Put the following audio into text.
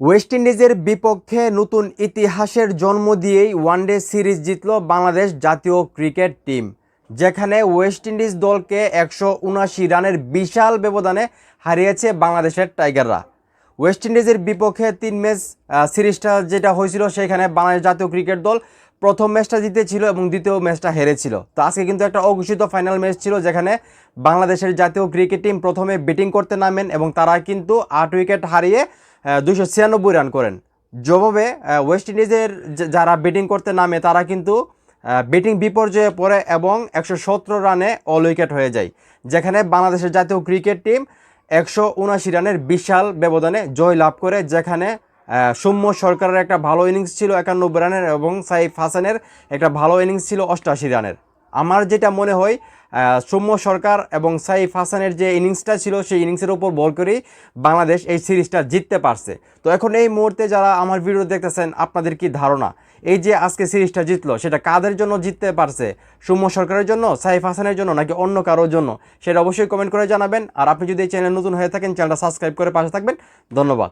West ইন্ডিজের বিপক্ষে নতুন ইতিহাসের জন্ম দিয়েই ওয়ানডে সিরিজ জিতল বাংলাদেশ জাতীয় ক্রিকেট টিম, যেখানে ওয়েস্ট ইন্ডিজ দলকে একশো উনাশি রানের বিশাল ব্যবধানে হারিয়েছে বাংলাদেশের টাইগাররা। ওয়েস্ট ইন্ডিজের বিপক্ষে তিন ম্যাচ সিরিজটা যেটা হয়েছিল সেখানে বাংলাদেশ জাতীয় ক্রিকেট দল প্রথম ম্যাচটা জিতেছিল এবং দ্বিতীয় ম্যাচটা হেরেছিল। তো আজকে কিন্তু একটা অঘোষিত ফাইনাল ম্যাচ ছিল, যেখানে বাংলাদেশের জাতীয় ক্রিকেট টিম প্রথমে ব্যাটিং করতে নামেন এবং তারা কিন্তু আট উইকেট হারিয়ে দুশো ছিয়ানব্বই রান করেন। জবাবে ওয়েস্ট ইন্ডিজের যারা ব্যাটিং করতে নামে, তারা কিন্তু ব্যাটিং বিপর্যয়ে পড়ে এবং একশো সতেরো রানে অল উইকেট হয়ে যায়। যেখানে বাংলাদেশের জাতীয় ক্রিকেট টিম একশো উনাশি রানের বিশাল ব্যবধানে জয় লাভ করে, যেখানে সৌম্য সরকারের একটা ভালো ইনিংস ছিল একানব্বই রানের এবং সাইফ হাসানের একটা ভালো ইনিংস ছিল অষ্টআশি রানের আমার যেটা মনে হয় সৌম্য সরকার এবং সাইফ হাসানের যে ইনিংসটা ছিল, সেই ইনিংসের উপর বল করেই বাংলাদেশ এই সিরিজটা জিততে পারছে। তো এখন এই মুহূর্তে যারা আমার ভিডিও দেখতেছেন, আপনাদের কি ধারণা? এই যে আজকে সিরিজটা জিতলো, সেটা কাদের জন্য জিততে পারছে? সৌম্য সরকারের জন্য, সাইফ হাসানের জন্য, নাকি অন্য কারোর জন্য? সেটা অবশ্যই কমেন্ট করে জানাবেন। আর আপনি যদি এই চ্যানেল নতুন হয়ে থাকেন চ্যানেলটা সাবস্ক্রাইব করে পাশে থাকবেন। ধন্যবাদ।